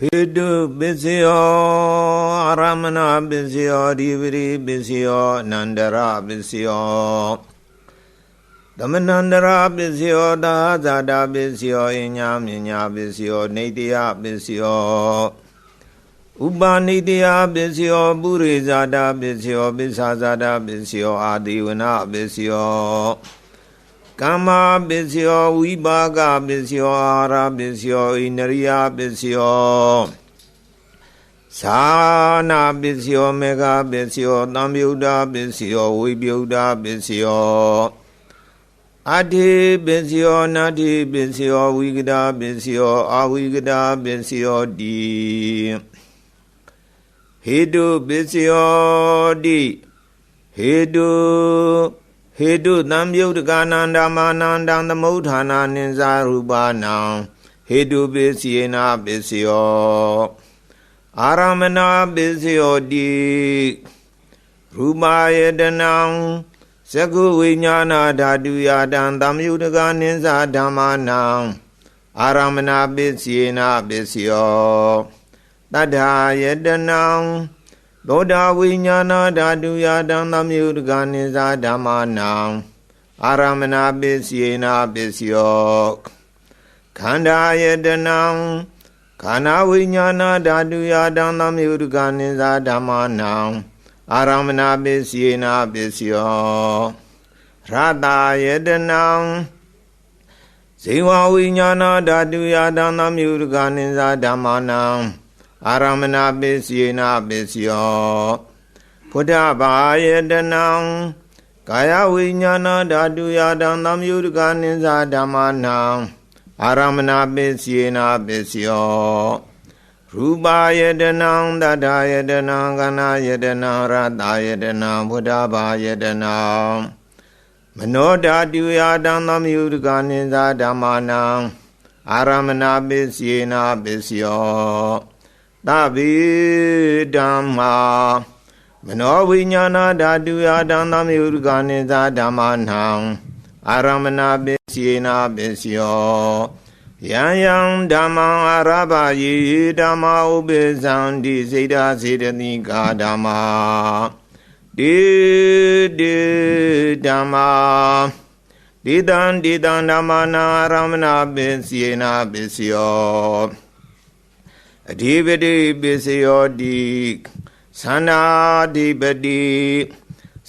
ဟေတုပစ္စယောအာရမဏပစ္စယောဒီပရိပစ္စယောအနန္တရပစ္စယောသမဏန္တရပစ္စယောသာဇာတာပစ္စယောအညာမြညာပစ္စယောနေတယပစ္စယောဥပနိတယပစ္စယောပုရိဇာတာပစ္စယောပစ္ဆာဇာတာပစ္စယောအာတိဝနပစ္စယော ကမ္မာပစ္စယောဝိပါကပစ္စယောအာဟာရပစ္စယောဣန္ဒရိယပစ္စယောသာနာပစ္စယောမေဃပစ္စယောသံယုဒ္ဓပစ္စယောဝိပယုဒ္ဓပစ္စယောအတ္တိပစ္စယောနတ္တိပစ္စယောဝိကဒပစ္စယောအာဝိကဒပစ္စယောတိဟေတုပစ္စယောတိဟေတု ဟေတုသံယုတ်တကနန္ဒမာနန္တံသမုဋ္ဌာနာနိဇာရူပနံဟေတုပစ္စယေနပစ္စယောအာရမဏပစ္စယောတိရူပယတနံသကုဝိညာဏဓာတုယတံသမယုတ်တကနိဇာဓမ္မာနံအာရမဏပစ္စယေနပစ္စယောတတ္ထာယတနံ သောတာဝိညာဏဓာတုယတံသမယုတကနိဇာဓမ္မာနံအာရမဏပစ္စယေနပစ္စယောခန္ဓာယတနံခန္ဓာဝိညာဏဓာတုယတံသမယုတကနိဇာဓမ္မာနံအာရမဏပစ္စယေနပစ္စယောရတယတနံဇေဝဝိညာဏဓာတုယတံသမယုတကနိဇာဓမ္မာနံ အာရမဏပစ္စယေနပစ္စယောဘုဒ္ဓဘာယတနံကာယဝိညာဏဓာတုယတံသံယုတကနိဇာဓမ္မာနံအာရမဏပစ္စယေနပစ္စယောရူပါယတနံတတယတနံကနာယတနံရတယတနံဘုဒ္ဓဘာယတနံမနောဓာတုယတံသံယုတကနိဇာဓမ္မာနံအာရမဏပစ္စယေနပစ္စယော သဗေဓမ္မာမနောဝိညာဏဓာတုယတံသမယုရကနိဇာဓမ္မာနံအာရမဏပစ္စယေနပစ္စယောယံယံဓမ္မံအာရဘယေဓမ္မာဥပိသံတိစေတစေတတိကာဓမ္မာတေတေဓမ္မာဒေတံဒေတံဓမ္မာနာအာရမဏပစ္စယေနပစ္စယော အဓိပတိပစ္စယောတိသန္နာဓိပတိ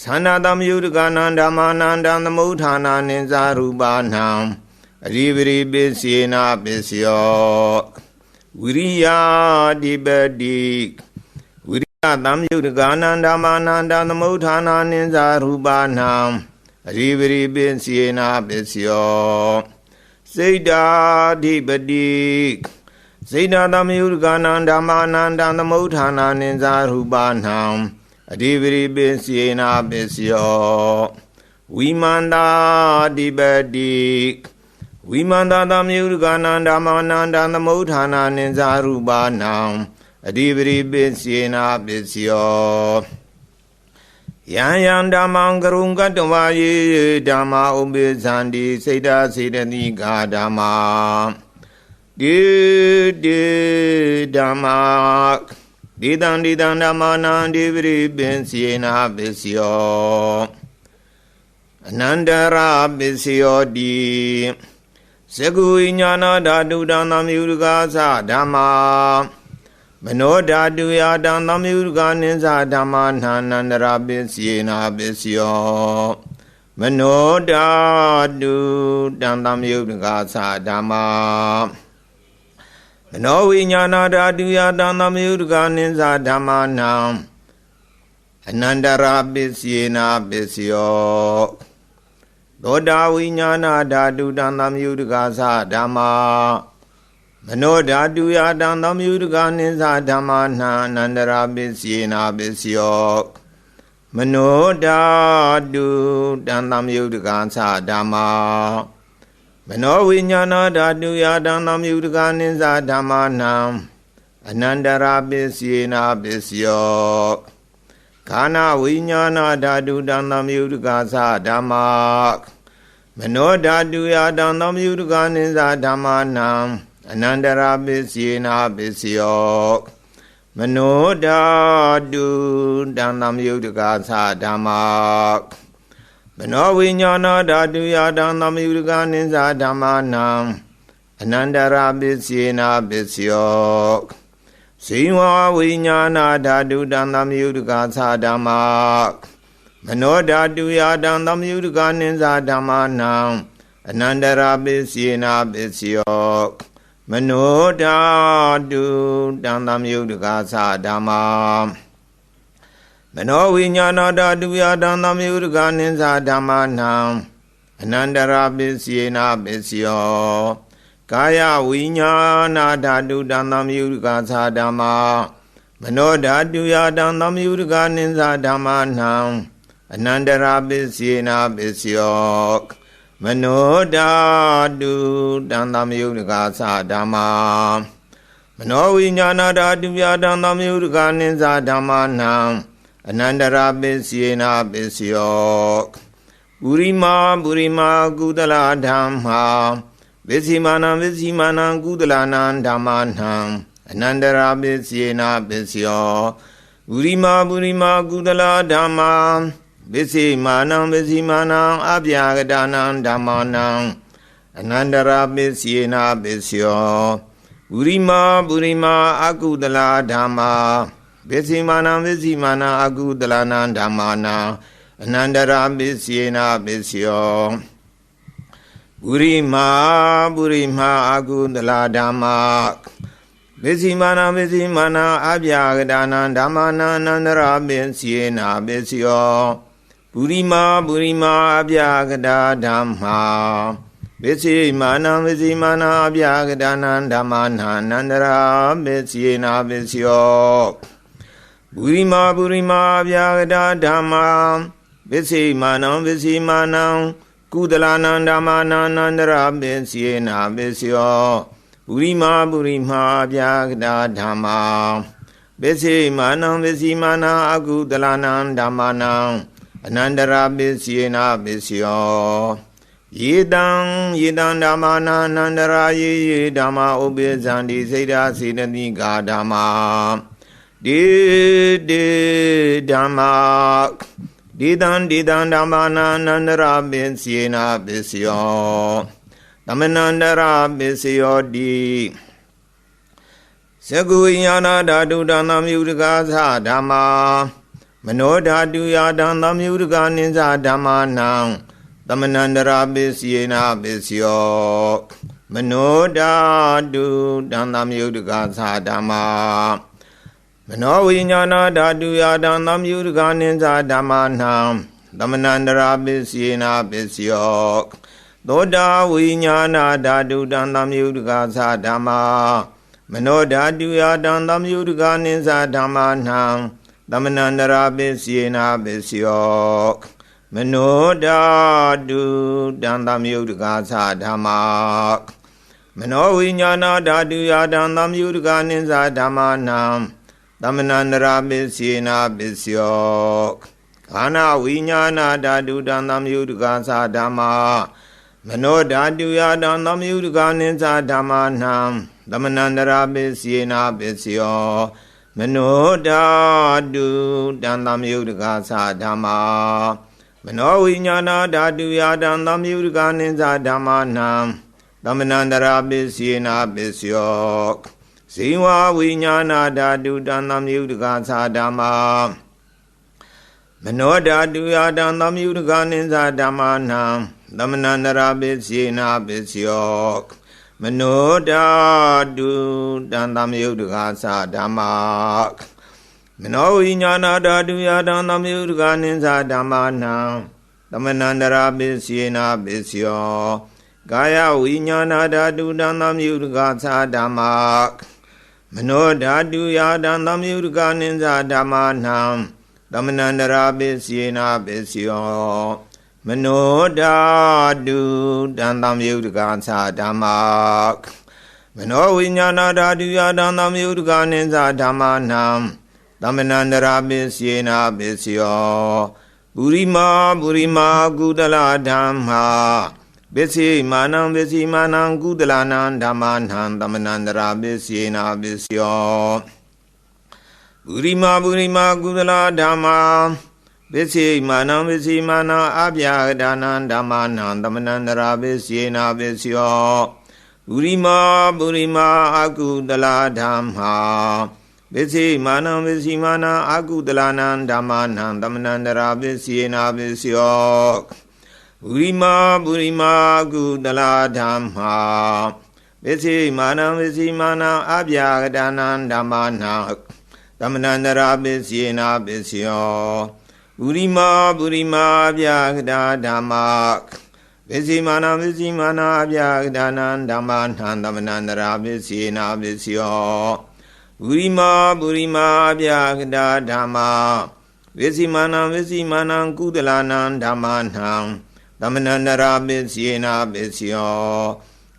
သန္နာသမယုတကနန္ဓမ္မာနန္တံသမုဋ္ဌာနာနိဇာရူပနံအဓိပတိပစ္စယေနပစ္စယောဝိရိယဓိပတိဝိရိယသမယုတကနန္ဓမ္မာနန္တံသမုဋ္ဌာနာနိဇာရူပနံအဓိပတိပစ္စယေနပစ္စယောစိတ်တာဓိပတိ စေတသမယုကနန္ဓမ္မာနန္တံသမုဋ္ဌာနာနိဇာရူပနံအဓိပရိပစ္စယေနာပစ္စယောဝိမန္တာဓိပတိဝိမန္တာသမယုကနန္ဓမ္မာနန္တံသမုဋ္ဌာနာနိဇာရူပနံအဓိပရိပစ္စယေနာပစ္စယောယံယံဓမ္မံကရုံကတဝါယေဓမ္မာဥပိသန္တိစေတစေတတိကာဓမ္မာ ဒေဒေဓမ္မာဒေတံဒေတံဓမ္မာနံဒေဝရိပင်စီနာပစ္စယောအနန္တရာပစ္စယောတိသကုဝိညာဏဓာတုတံသမယုရကာသဓမ္မာမနောဓာတုယတံသမယုရကာနိသဓမ္မာနာနန္တရာပစ္စယေနာပစ္စယောမနောဓာတုတံသမယုရကာသဓမ္မာ မနောဝိညာဏဓာတုယတံသမယုတကနိသဓမ္မာနံအနန္တရာပစ္စယေနာပစ္စယောသောတာဝိညာဏဓာတုတံသမယုတကသဓမ္မာမနောဓာတုယတံသမယုတကနိသဓမ္မာနံအနန္တရာပစ္စယေနာပစ္စယောမနောဓာတုတံသမယုတကသဓမ္မာ မနောဝိညာဏဓာတုယတံသမယုတကနိဇာဓမ္မာနံအနန္တရာပစ္စယေနာပစ္စယောခန္ဓာဝိညာဏဓာတုတံသမယုတကသဓမ္မာမနောဓာတုယတံသမယုတကနိဇာဓမ္မာနံအနန္တရာပစ္စယေနာပစ္စယောမနောဓာတုတံသမယုတကာသဓမ္မာ မနောဝိညာဏဓာတုယတံသမယုတကာနိစ္စဓမ္မာနံအနန္တရာပစ္စယေနာပစ္စယောဇိဝဝိညာဏဓာတုတံသမယုတကာသဓမ္မာမနောဓာတုယတံသမယုတကာနိစ္စဓမ္မာနံအနန္တရာပစ္စယေနာပစ္စယောမနောဓာတုတံသမယုတကာသဓမ္မာ မနောဝိညာဏဓာတုယတံသမယုတကာနိစ္စဓမ္မာနံအနန္တရာပစ္စယေနာပစ္စယောကာယဝိညာဏဓာတုတံသမယုတကာသဓမ္မာမနောဓာတုယတံသမယုတကာနိစ္စဓမ္မာနံအနန္တရာပစ္စယေနာပစ္စယောမနောဓာတုတံသမယုတကာသဓမ္မာမနောဝိညာဏဓာတုယတံသမယုတကာနိစ္စဓမ္မာနံ အနန္တရာပစ္စယေနာပစ္စယောပုရိမာပုရိမာကုသလဓမ္မာဝိစီမာနံဝိစီမာနံကုသလနာဓမ္မာနံအနန္တရာပစ္စယေနာပစ္စယောပုရိမာပုရိမာကုသလဓမ္မာဝိစီမာနံဝိစီမာနံအပြာကတာနံဓမ္မာနံအနန္တရာပစ္စယေနာပစ္စယောပုရိမာပုရိမာအကုသလဓမ္မာ ဝိစီမာနံဝိစီမာနံအကုသလနာဓမ္မာနံအနန္တရာပစ္စယေနာပစ္စယောပုရိမာပုရိမာအကုသလဓမ္မာဝိစီမာနဝိစီမာနအပြာကတာနံဓမ္မာနံအနန္တရာပစ္စယေနာပစ္စယောပုရိမာပုရိမာအပြာကတာဓမ္မာဝိစီမာနဝိစီမာနအပြာကတာနံဓမ္မာနံအနန္တရာပစ္စယေနာပစ္စယော ပုရိမာပုရိမာအပြာကတာဓမ္မာဝိစီမာနဝိစီမာနကုသလနံဓမ္မာနံအနန္တရာပစ္စယေနာပစ္စယောပုရိမာပုရိမာပြာကတာဓမ္မာပစ္စေမာနံပစ္စည်းမာနအကုသလနံဓမ္မာနံအနန္တရာပစ္စယေနာပစ္စယောယေတံယေတံဓမ္မာနံအနန္တရာယေယေဓမ္မာဥပိဇံတိစိတ်ဓာစေတတိကာဓမ္မာ ဒေဒေဓမ္မာဒေတံဒေတံဓမ္မာနံအနန္တရာပစ္စယေနာပစ္စယောသမဏန္တရာပစ္စယောတိသကုဝိညာဏဓာတုတံသမြုတကာသဓမ္မာမနောဓာတုယာတံသမြုတကာနိစ္စဓမ္မာနံသမဏန္တရာပစ္စယေနာပစ္စယောမနောဓာတုတံသမြုတကာသဓမ္မာ မနောဝိညာဏဓာတုယာတံသမြုတကာနိစ္စဓမ္မာနံသမဏန္တရာပစ္စယေနာပစ္စယောသောတာဝိညာဏဓာတုတံသမယုတကာသဓမ္မာမနောဓာတုယတံသမယုတကာနိသဓမ္မာနံသမဏန္တရာပစ္စယေနာပစ္စယောမနောဓာတုတံသမယုတကာသဓမ္မာမနောဝိညာဏဓာတုယတံသမယုတကာနိသဓမ္မာနံ သမဏန္တရာပစ္စယေနာပစ္စယောခန္ဓာဝိညာဏဓာတုတံသမယုတကာသဓမ္မာမနောဓာတုယတံသမယုတကနိသဓမ္မာနံသမဏန္တရာပစ္စယေနာပစ္စယောမနောဓာတုတံသမယုတကသဓမ္မာမနောဝိညာဏဓာတုယတံသမယုတကနိသဓမ္မာနံသမဏန္တရာပစ္စယေနာပစ္စယော ဇိဝဝိညာဏဓာတုတံသမယုတကသဓမ္မာမနောဓာတုယတံသမယုတကနိသဓမ္မာနံသမဏန္တရာပစ္စေနာပစ္စယောမနောဓာတုတံသမယုတ်တကာသဓမ္မာမနောဝိညာဏဓာတုယတံသမယုတ်တကာနိသဓမ္မာနံသမဏန္တရာပစ္စေနာပစ္စယောကာယဝိညာဏဓာတုတံသမယုတ်တကာသဓမ္မာ မနောဓာတုယတံသမယုတ်တကာနိသဓမ္မာနံသမဏန္တရာပစ္စေနာပစ္စယောမနောဓာတုတံတံယုတကသဓမ္မာမနောဝိညာဏဓာတုယတံတံယုတကနိသဓမ္မာနံသမဏန္တရာပစ္စယေနာပစ္စယောပုရိမာပုရိမာကုတလဓမ္မာ ပစ္စေမာနံပစ္စီမာနံကုသလနာဓမ္မာနံသမဏန္တရာပစ္စေနာပစ္စယောပုရိမာပုရိမာကုသလဓမ္မာပစ္စေမာနံပစ္စီမာနံအပြာဒါနံဓမ္မာနံသမဏန္တရာပစ္စေနာပစ္စယောပုရိမာပုရိမာအကုသလဓမ္မာပစ္စေမာနံပစ္စီမာနံအကုသလနံဓမ္မာနံသမဏန္တရာပစ္စေနာပစ္စယော ပုရိမာပုရိမာကုသလဓမ္မာပစ္စေမာနံပစ္စီမာနံအပြာဒါနံဓမ္မာနံသမဏန္တရာပစ္စေနာပစ္စယောပုရိမာပုရိမာပြာကတာဓမ္မာပစ္စည်းမာနပစ္စည်းမာနာပြာကတာနံဓမ္မာနံသမဏန္တရာပစ္စေနာပစ္စယောပုရိမာပုရိမာပြာကတာဓမ္မာပစ္စည်းမာနပစ္စည်းမာနံကုသလနံဓမ္မာနံ သမဏန္တရာပစ္စေနာပစ္စယော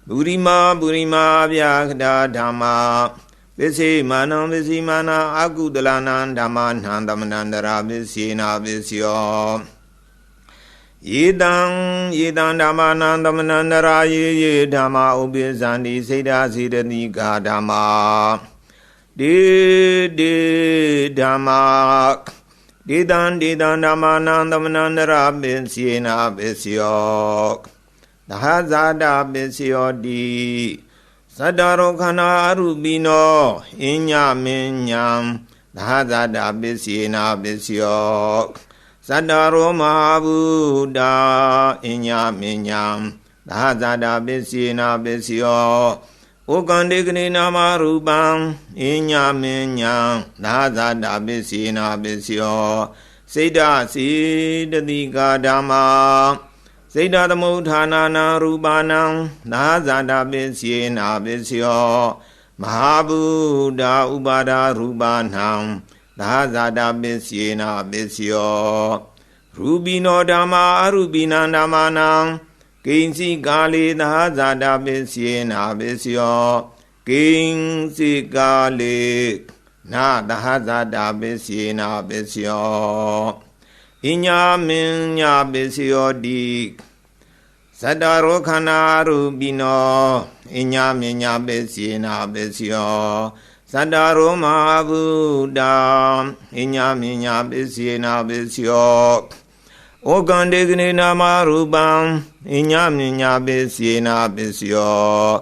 ပုရိမာပုရိမာပြာကတာဓမ္မာပစ္စေမာနံပစ္စည်းမာနာအကုသလနံဓမ္မာနံသမဏန္တရာပစ္စေနာပစ္စယောယေတံယေတံဓမ္မာနံသမဏန္တရာယေယေဓမ္မာဥပိသန္တိစေတစေတတိကာဓမ္မာဒေဒေဓမ္မာ ဒေတံဒေတံဓမ္မာနံသမဏန္တရာပစ္စေနာပစ္စယောသဟဇာတာပစ္စယောတိသတ္တရောခန္ဓာအရူပိနောအညညမင်းညာသာဇာတာပစ္စေနာပစ္စယောသတ္တရောမဟာဗုဒ္ဓအညမင်းညာသာဇာတာပစ္စေနာပစ္စယော ဩကန္တေကနေနာမရူပံအညမင်းညာသာဇာတာပစ္စေနာပစ္စယောစိတ်တစီတတိကာဓမ္မာစိတ်တသမုဋ္ဌာနာနာရူပါနံနာဇာတာပစ္စေနာပစ္စယောမဟာဗုဒ္ဓဥပါဒရူပါနံနာဇာတာပစ္စေနာပစ္စယောရူပိနောဓမ္မာအရူပိနံဓမ္မာနံ ကိဉ္စီကာလေနာဇာတာပစ္စေနာပစ္စယောကိဉ္စီကာလေနာသဟဇာတာပစ္စေနာပစ္စယောအညာမင်းညာပစ္စယောတိသတ္တရောခန္ဓာရူပိနောအညာမင်းညာပစ္စေနာပစ္စယောသတ္တရောမဟာဗုဒ္ဓအညာမင်းညာပစ္စေနာပစ္စယော ဩကန္တေကနေနာမရူပံအညာမင်းညာပစ္စေနာပစ္စယော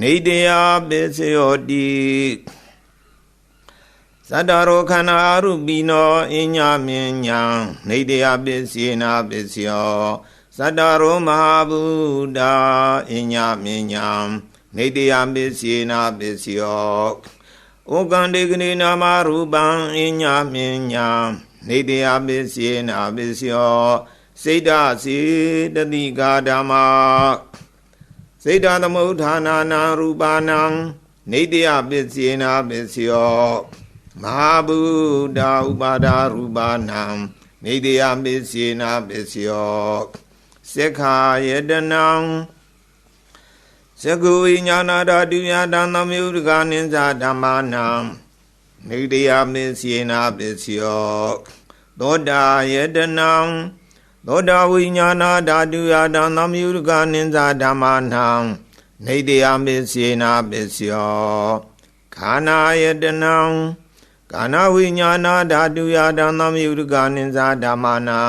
နေတယပစ္စယောတိသတ္တရောခန္ဓာအရုပိနောအညမြညာနေတယပစ္စေနာပစ္စယောသတ္တရောမဟာဗုဒ္ဓအညမြညာနေတယပစ္စေနာပစ္စယောဩကန္တေကနေနာမရူပံအညမြညာ နေတယပစ္စေနာပစ္စယောစိတ်တစေတတိကာဓမ္မာစိတ်တသမုဋ္ဌာနာနာရူပါနံနေတယပစ္စေနာပစ္စယောမဟာဗုဒ္ဓဥပါဒရူပနာနေတယပစ္စေနာပစ္စယောသက္ခာယတနံသကုဝိညာဏဓာတုယတံသမယုဒကနိစ္စဓမ္မာနံ နေတယပစ္စေနာပစ္စယောသောတာယတနံသောတာဝိညာဏဓာတုယတံသမယုဒကနိစ္စဓမ္မာနံနေတယပစ္စေနာပစ္စယောခန္ဓာယတနံကာနဝိညာဏဓာတုယတံသမယုဒကနိစ္စဓမ္မာနံ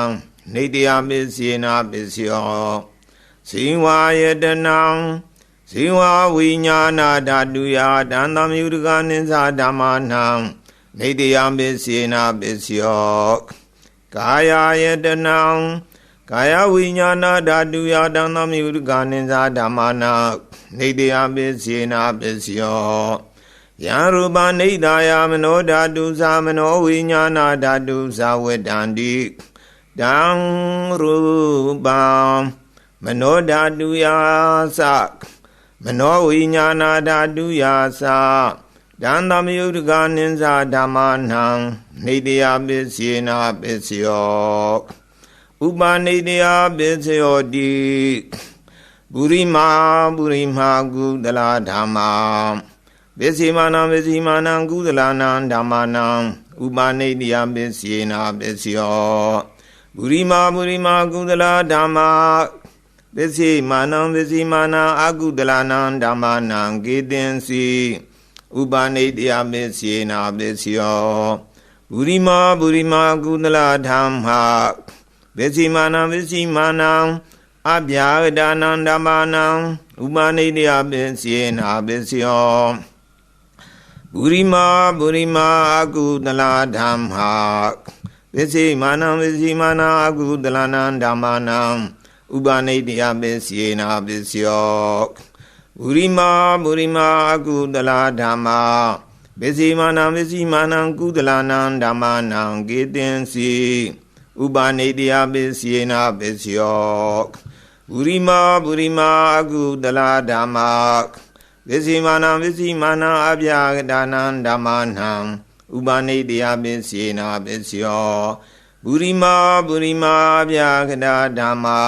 နေတယပစ္စေနာပစ္စယောဇိဝါယတနံ ဇိဝဝိညာဏဓာတုယတံသမယုဒကနိစ္စဓမ္မာနံနေတယပစ္စေနာပစ္စယောကာယယတနံကာယဝိညာဏဓာတုယတံသမယုဒကနိစ္စဓမ္မာနံနေတယပစ္စေနာပစ္စယောယံရူပနိဒာယမနောဓာတုသာမနောဝိညာဏဓာတုသာဝတ္တန္တိတံရူပံမနောဓာတုယာသ မနောဝိညာဏဓာတုယာသတံသမယုတကနိစ္စဓမ္မာနံနေတယပစ္စေနာပစ္စယောဥပနေတယပစ္စယောတိပုရိမာပုရိမာကုသလဓမ္မာပစ္စေမာနံပစ္စေမာနံကုသလနာဓမ္မာနံဥပနေတယပစ္စေနာပစ္စယောပုရိမာပုရိမာကုသလဓမ္မာ ပပစ္စိမာနံပစ္စိမာနံအာကုတလနံဓမ္မနံကေတင်စီဥပနိတယမစ္စေနာပစ္စယောဘူရိမာဘူရိမာကုသလဓမ္မပစ္စိမာနံပစ္စိမာနံအဗျာဒာနံဓမ္မနံဥပနိတယပစ္စေနာပစ္စယောဘူရိမာဘူရိမာအကုသလဓမ္မပစ္စိမာနံပစ္စိမာနံအကုသလနံဓမ္မနံ ဥပနိတယပစ္စေနာပစ္စယောဘူရိမာဘူရိမာအကုသလဓမ္မာပစ္စေမာနံပစ္စိမာနံကုသလနံဓမ္မနံကေတင်စီဥပနိတယပစ္စေနာပစ္စယောဘူရိမာဘူရိမာအကုသလဓမ္မာပစ္စေမာနံပစ္စိမာနံအဗျာကဒါနံဓမ္မနံဥပနိတယပစ္စေနာပစ္စယော ပုရိမာပုရိမာအပြာကတာဓမ္မာ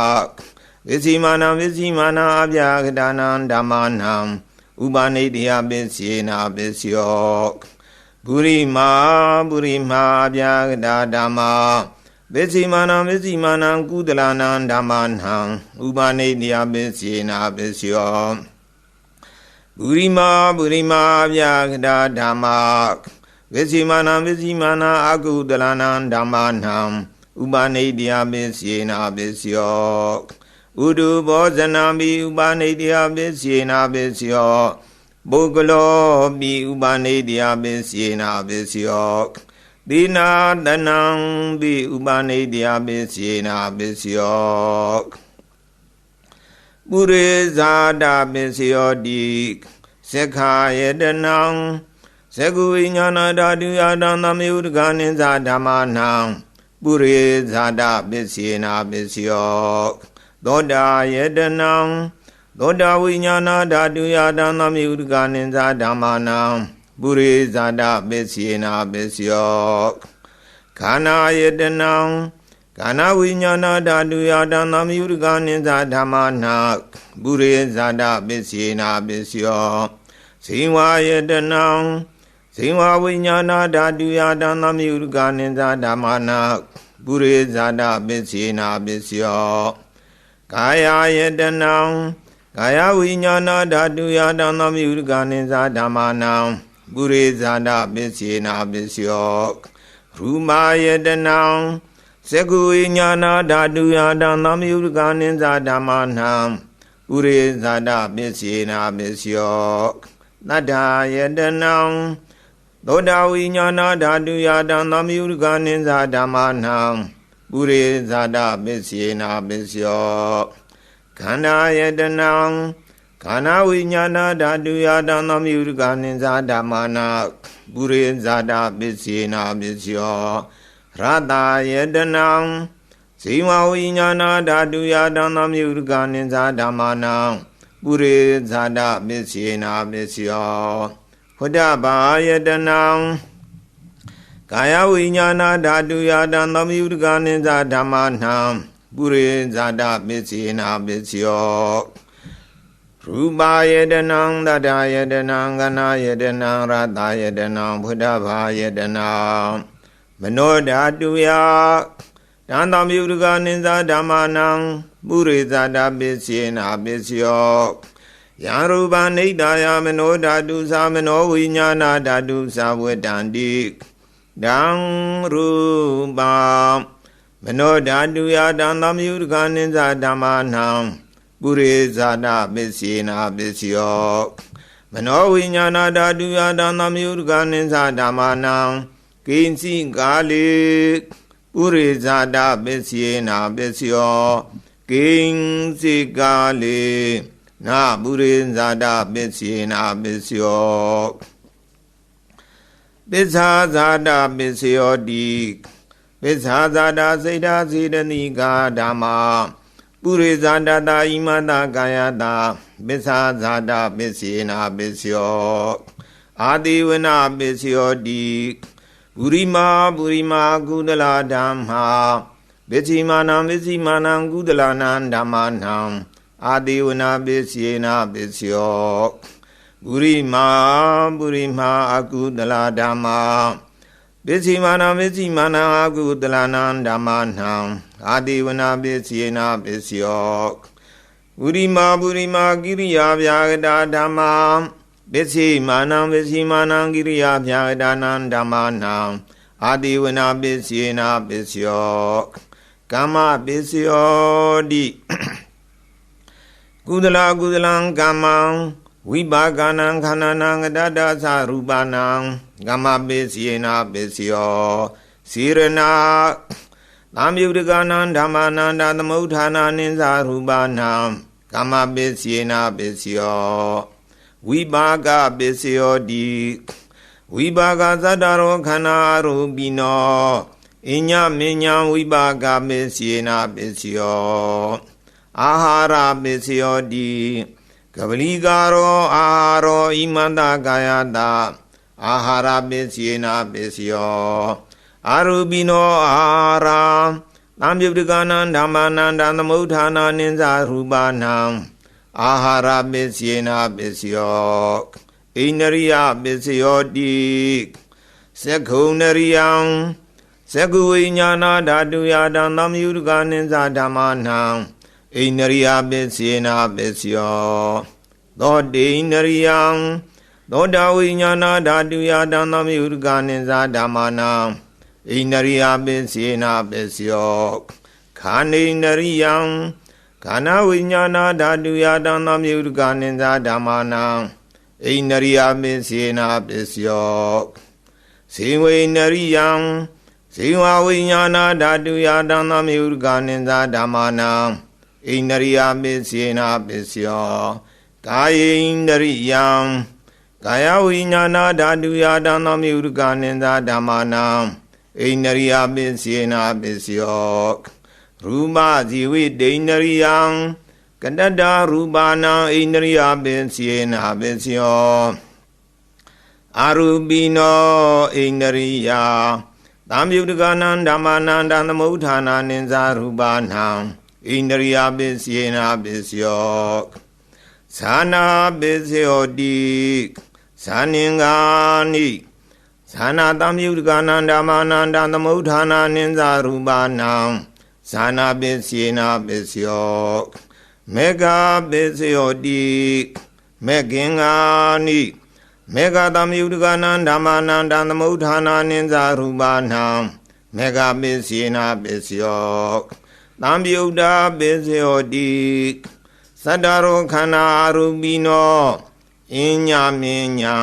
ဝိစီမာနံဝိစီမာနံအပြာကတာနံဓမ္မာနံဥပနိတယပစ္စေနာပစ္စယောပုရိမာပုရိမာအပြာကတာဓမ္မာဝိစီမာနံဝိစီမာနံကုသလနံဓမ္မာနံဥပနိတယပစ္စေနာပစ္စယောပုရိမာပုရိမာအပြာကတာဓမ္မာ ဝိစီမာနံဝိစီမာနအကုတလနံဓမ္မာနံဥပနိတယပစ္စေနာပစ္စယောဥဒုဘောဇနာမိဥပနိတယပစ္စေနာပစ္စယောပုဂ္ဂလောမိဥပနိတယပစ္စေနာပစ္စယောသီနာတနံပိဥပနိတယပစ္စေနာပစ္စယောပုရိဇာတပစ္စယောတိသက္ခာယတနံ ဇဂုဝိညာဏဓာတုယတံသမယုတကနိဇာဓမ္မနံပုရိဇာတပစ္စေနာပစ္စယောသောတာယေတနံသောတာဝိညာဏဓာတုယတံသမယုတကနိဇာဓမ္မနံပုရိဇာတပစ္စေနာပစ္စယောခန္ဓာယေတနံခန္ဓာဝိညာဏဓာတုယတံသမယုတကနိဇာဓမ္မနံပုရိဇာတပစ္စေနာပစ္စယောဇိဝယေတနံ ဇိဝဝိညာဏဓာတုယတံသမယုကနိဇာဓမ္မာနာပုရိဇာတပစ္စေနာပစ္စယောကာယယတနံကာယဝိညာဏဓာတုယတံသမယုကနိဇာဓမ္မာနာပုရိဇာတပစ္စေနာပစ္စယောရူမာယတနံသကုဝိညာဏဓာတုယတံသမယုကနိဇာဓမ္မာနာပုရိဇာတပစ္စေနာပစ္စယောတတ္ထာယတနံ သောတာဝိညာဏဓာတုယတံသမယုကနိဇာဓမ္မာနံပုရိဇာတပစ္စေနာပစ္စယောခန္ဓာယတနံခန္ဓာဝိညာဏဓာတုယတံသမယုကနိဇာဓမ္မာနပုရိဇာတပစ္စေနာပစ္စယောရတယတနံဇိဝဝိညာဏဓာတုယတံသမယုကနိဇာဓမ္မာနံပုရိဇာတပစ္စေနာပစ္စယော ဟုဒ္ဓဘာယတနံကာယဝိညာဏဓာတုယတံသမယုတကနိဇာဓမ္မာနံပုရိဇာတပစ္စေနာပစ္စယောရူပါယတနံတတယတနံကနာယတနံရတယတနံဘုဒ္ဓဘာယတနံမနောဓာတုယတံသမယုတကနိဇာဓမ္မာနံပုရိဇာတပစ္စေနာပစ္စယော ယံရူပနိဒာယမနောဓာတုသာမနောဝိညာဏဓာတုသာဝတ္တန္တိဒံရူပမနောဓာတုယတံသမယုတကနိဇာဓမ္မာနံပုရိဇာနာပစ္စေနာပစ္စယောမနောဝိညာဏဓာတုယတံသမယုတကနိဇာဓမ္မာနံကိဉ္စီကာလေပုရိဇာတာပစ္စေနာပစ္စယောကိဉ္စီကာလေ နာပုရိဇာတပစ္စေနာပစ္စယောပစ္ဆာဇာတပစ္စယောတိပစ္ဆာဇာတစိတ်ဓာစေတနိကာဓမ္မာပုရိဇာတတာဣမတကာယတာပစ္ဆာဇာတပစ္စေနာပစ္စယောအာတိဝနပစ္စယောတိပုရိမာပုရိမာကုသလာဓမ္မာပစ္စိမာနံပစ္စိမာနံကုသလာနံဓမ္မာနံ အာတိဝနာပစ္စယေနာပစ္စယောပုရိမာပုရိမာအကုတလာဓမ္မာပစ္စည်းမာနပစ္စည်းမာနအကုတလာနံဓမ္မာနံအာတိဝနာပစ္စယေနာပစ္စယောဝုရိမာပုရိမာကိရိယာဗျာဂတာဓမ္မာပစ္စိမာနံပစ္စိမာနံကိရိယာဗျာဂတာနံဓမ္မာနံအာတိဝနာပစ္စေနာပစ္စယောကမ္မပစ္စယောတိ ကုသလကုသလံကမ္မံဝိပါကနံခန္ဓာနံကတတ္တသရူပနံကမ္မပစ္စေနာပစ္စယောစေရနာသံယုတကနံဓမ္မာနန္တသမုဋ္ဌာနာနိသရူပနံကမ္မပစ္စေနာပစ္စယောဝိပါကပစ္စယောတိဝိပါကသတ္တရောခန္ဓာရူပိနောအညမဉ္ဇဝိပါကပစ္စေနာပစ္စယော အာဟာရပစ္စယောတိကပလီကာရောအာဟာရောဣမန္တကာယတာအာဟာရပစ္စေနာပစ္စယောအာရူပိနောအာဟာရသံယုတကနံဓမ္မာနန္တသမုဋ္ဌာနာနိသရူပနံအာဟာရပစ္စေနာပစ္စယောဣန္ဒရိယပစ္စယောတိသက္ခုံနရိယံသက္ခုဝိညာဏဓာတုယတံသမယုတကနိသဓမ္မာနံ ဣန္ဒရိယပစ္စေနာပစ္စယောသောတိဣန္ဒရိယံသောတာဝိညာဏဓာတုယတံသမယုတကနိသဓမ္မာနံဣန္ဒရိယပစ္စေနာပစ္စယောခာနိန္ဒရိယံခန္ဓာဝိညာဏဓာတုယတံသမယုတကနိသဓမ္မာနံဣန္ဒရိယပစ္စေနာပစ္စယောဇေဝိန္ဒရိယံဇေဝဝိညာဏဓာတုယတံသမယုတကနိသဓမ္မာနံ ဣန္ဒရိယပစ္စေနာပစ္စယောကာယေန္ဒရိယံကာယဝိညာဏဓာတုယတံသမယုတကနိသဓမ္မာနံဣန္ဒရိယပစ္စေနာပစ္စယောရူပဇီဝိဒိန္ဒရိယံကတတ္တရူပါဏံဣန္ဒရိယပစ္စေနာပစ္စယောအာရူပိနောဣန္ဒရိယသံယုတကနံဓမ္မာနန္တသမုဋ္ဌာနာနိသရူပါဏံ ဣန္ဒရိယပစ္စေနာပစ္စယောသနာပစ္စယောတိသနင်္ဂာနိသနာတံယုတကနံဓမ္မာနန္တသမုဋ္ဌာနာနိသရူပါဏံသနာပစ္စေနာပစ္စယောမေဃပစ္စယောတိမေခင်္ဂာနိမေဃတမယုတကနံဓမ္မာနန္တသမုဋ္ဌာနာနိသရူပါဏံမေဃပစ္စေနာပစ္စယော သံယုတ်တာပစ္စယောတိသတ္တရောခန္ဓာအရူပိနောအင်းညာမင်းညာ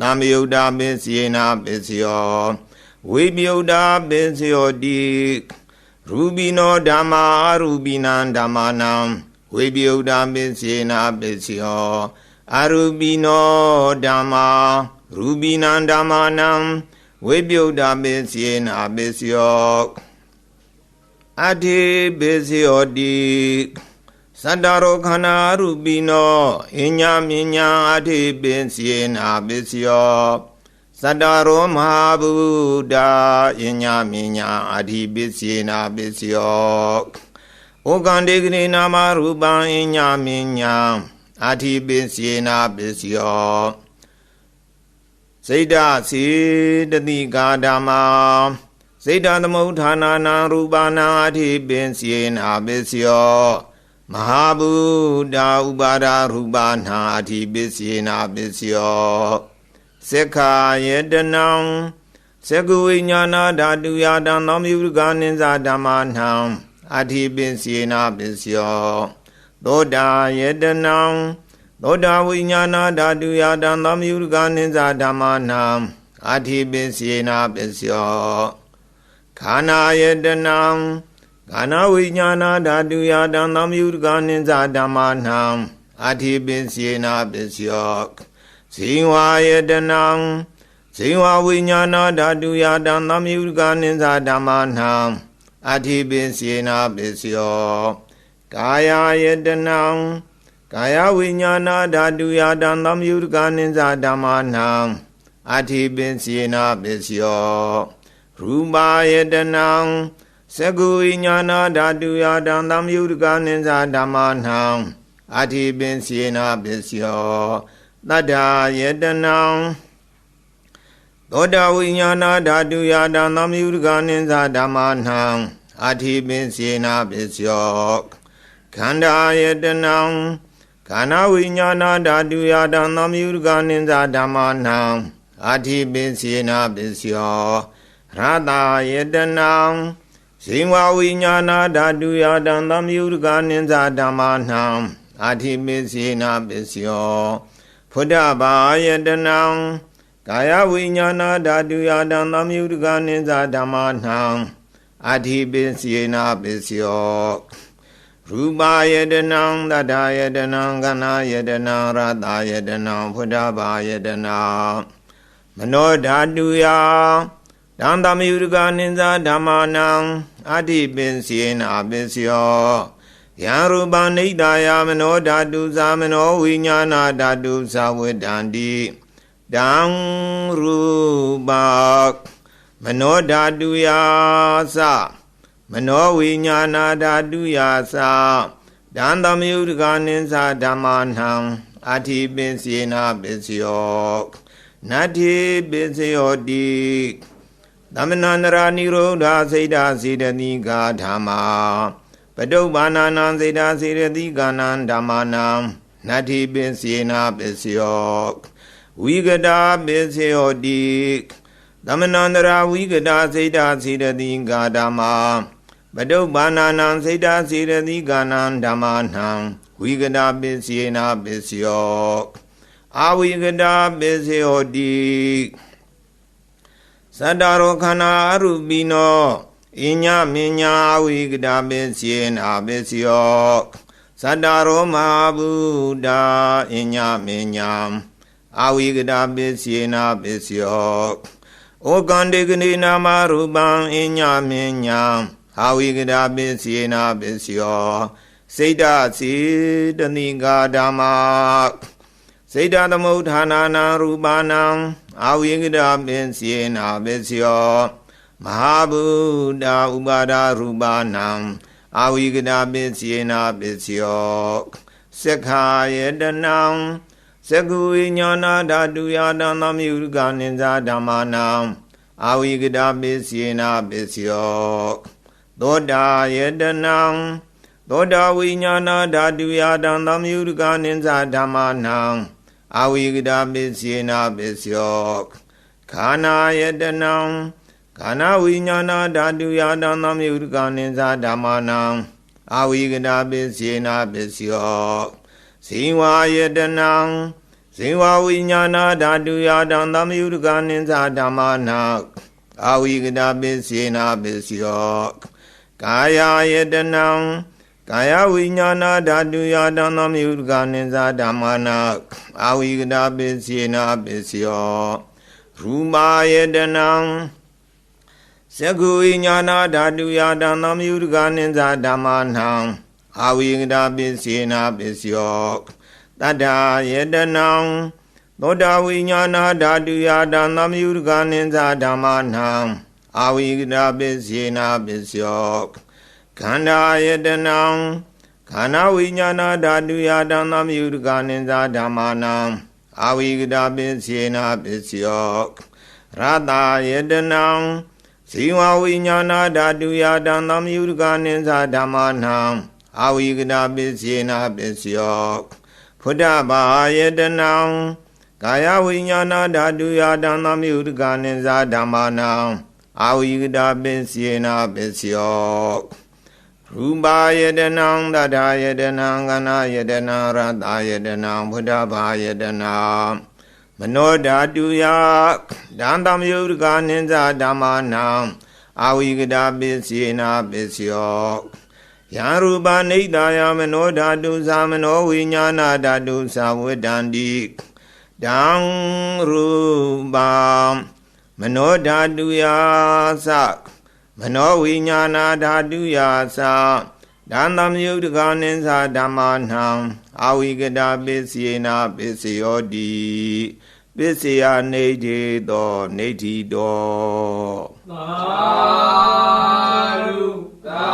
သံယုတ်တာပစ္စေနာပစ္စယောဝိပယုတ်တာပစ္စယောတိရူပိနောဓမ္မာအရူပိနံဓမ္မာနံဝိပယုတ်တာပစ္စေနာပစ္စယောအရူပိနောဓမ္မာရူပိနံဓမ္မာနံဝိပယုတ်တာပစ္စေနာပစ္စယော အတိပစ္စယောတိသတ္တရောခန္ဓာရူပိနောအညမညာအတိပစ္စေနာပစ္စယောသတ္တရောမဟာဗုဒ္ဓအညမညာအတိပစ္စေနာပစ္စယောဩကံတေကရေနာမရူပံအညမညာအတိပစ္စေနာပစ္စယောစိတ်ဓာစေတတိကာဓမ္မာ စိတ်ဓာသမုဋ္ဌာနာနာရူပနာအထိပင်စေနာပစ္စယောမဟာဗုဒ္ဓဥပါဒရူပနာအထိပစ္စေနာပစ္စယောသက္ခာယတနံသက္ကဝိညာဏဓာတုယတံသောမြုကနိသဓမ္မာနံအထိပင်စေနာပစ္စယောသောတာယတနံသောတာဝိညာဏဓာတုယတံသောမြုကနိသဓမ္မာနံအထိပင်စေနာပစ္စယော ခန္ဓာယတနံခန္ဓာဝိညာဏဓာတုယတံသမယုတကနိသဓမ္မာနံအထိပင်စေနာပစ္စယောဇိဝါယတနံဇိဝဝိညာဏဓာတုယတံသမယုတကနိသဓမ္မာနံအထိပင်စေနာပစ္စယောကာယယတနံကာယဝိညာဏဓာတုယတံသမယုတကနိသဓမ္မာနံအထိပင်စေနာပစ္စယော ရူပါယတနံသကုဝိညာဏဓာတုယတံသံယုတကနိသဓမ္မာနံအထိပင်စေနာပစ္စယောတတ္ထာယတနံသောတာဝိညာဏဓာတုယတံသံယုတကနိသဓမ္မာနံအထိပင်စေနာပစ္စယောခန္ဓာယတနံခန္ဓာဝိညာဏဓာတုယတံသမယုဒကနိဇာဓမ္မနံအာတိပိစေနာပစ္စယော ရတယတနံဇိဝဝိညာဏဓာတုယတံသမယုဒကနိဇာဓမ္မနံအာတိပိစေနာပစ္စယောဖုဒ္ဓဘာယတနံကာယဝိညာဏဓာတုယတံသမယုဒကနိဇာဓမ္မနံအာတိပိစေနာပစ္စယောရူပယတနံတတ္ထယတနံကဏယတနံရတယတနံဖုဒ္ဓဘာယတနံမနောဓာတုယ တံသမယုဒကနိဇာဓမ္မနံအာတိပိစေနာပစ္စယောယံရူပနိဒာယမနောဓာတုသာမနောဝိညာဏဓာတုသာဝေတံတိတံရူပမနောဓာတုယာသမနောဝိညာဏဓာတုယာသဒံသမယုဒကနိသဓမ္မာနံအာတိပိစေနာပစ္စယောနတ္ထိပစ္စယောတိ သမဏန္တရာနိရောဓစိတ်ဓာစေတတိကာဓမ္မာပတုပ္ပါဏာနံစေတစေတတိကာနံဓမ္မာနံနတ္ထိပစ္စေနာပစ္စယောဝိကတာပစ္စယောတိသမဏန္တရာဝိကတာစေတစေတတိကာဓမ္မာပတုပ္ပါဏာနံစေတစေတတိကာနံဓမ္မာနံဝိကတာပစ္စေနာပစ္စယောအာဝိကတာပစ္စယောတိ သတ္တရောခန္ဓာအရူပိနောအညမညာဝိကတာပစ္စယေနာပစ္စယောသတ္တရောမဟာဗုဒ္ဓအညမညာအဝိကတာပစ္စယေနာပစ္စယောဩကန္တေကနေနာမရူပံအညမညာအဝိကတာပစ္စယေနာပစ္စယောစိတ်တစေတနိကာဓမ္မာစေတသမုဋ္ဌာနာနာရူပါဏံ အာဝိကတာပင်စေနာပစ္စယောမဟာဗုဒ္ဓဥပါဒရူပါဏံအာဝိကတာပင်စေနာပစ္စယောသက္ခာယတနံသက္ကုဝိညာဏဓာတုယတံသမယုကနိဇာဓမ္မာနံအာဝိကတာပင်စေနာပစ္စယောသောတာယတနံသောတာဝိညာဏဓာတုယတံသမယုကနိဇာဓမ္မာနံ အာဝိကတာပစ္စေနာပစ္စယောခန္ဓာယတနံခန္ဓာဝိညာဏဓာတုယာတံသမယုဒကနိသဓမ္မာနံအာဝိကတာပစ္စေနာပစ္စယောဇိဝယတနံဇိဝဝိညာဏဓာတုယာတံသမယုဒကနိသဓမ္မာနံအာဝိကတာပစ္စေနာပစ္စယောကာယယတနံ ကာယဝိညာဏဓာတုယတံသမယုဒကနိသဓမ္မာနာအာဝိကတာပစ္စေနာပစ္စယောရူမာယတနံသကုဝိညာဏဓာတုယတံသမယုဒကနိသဓမ္မာနာအာဝိကတာပစ္စေနာပစ္စယောတတ္ထာယတနံသောတာဝိညာဏဓာတုယတံသမယုဒကနိသဓမ္မာနာအာဝိကတာပစ္စေနာပစ္စယော ခန္ဓာယတနံခန္ဓာဝိညာဏဓာတုယတံသမယုဒကနိဇာဓမ္မာနံအာဝိကတာပစ္စေနာပစ္စယောရတယတနံဇီဝဝိညာဏဓာတုယတံသမယုဒကနိဇာဓမ္မာနံအာဝိကတာပစ္စေနာပစ္စယောဖုဒ္ဓဘာယတနံကာယဝိညာဏဓာတုယတံသမယုဒကနိဇာဓမ္မာနံအာဝိကတာပစ္စေနာပစ္စယော ရူပါယတနံတထာယတနံကနာယတနံရတယတနံဘုဒ္ဓဘာယတနံမနောဓာတုယဒံတမယုဒကနိဇာဓမ္မာနံအာဝိကတာပစ္စေနာပစ္စယောယံရူပနိဒာယမနောဓာတုသာမနောဝိညာဏဓာတုသာဝတ္တန္တိဒံရူပမနောဓာတုယသ မနောဝိညာဏဓာတုယာသဒါနမယုတ်တကနိသဓမ္မာနံအာဝိကတာပစ္စေနာပစ္စယောတိပစ္စယနေတိသောနေတိတောသာဓုသာ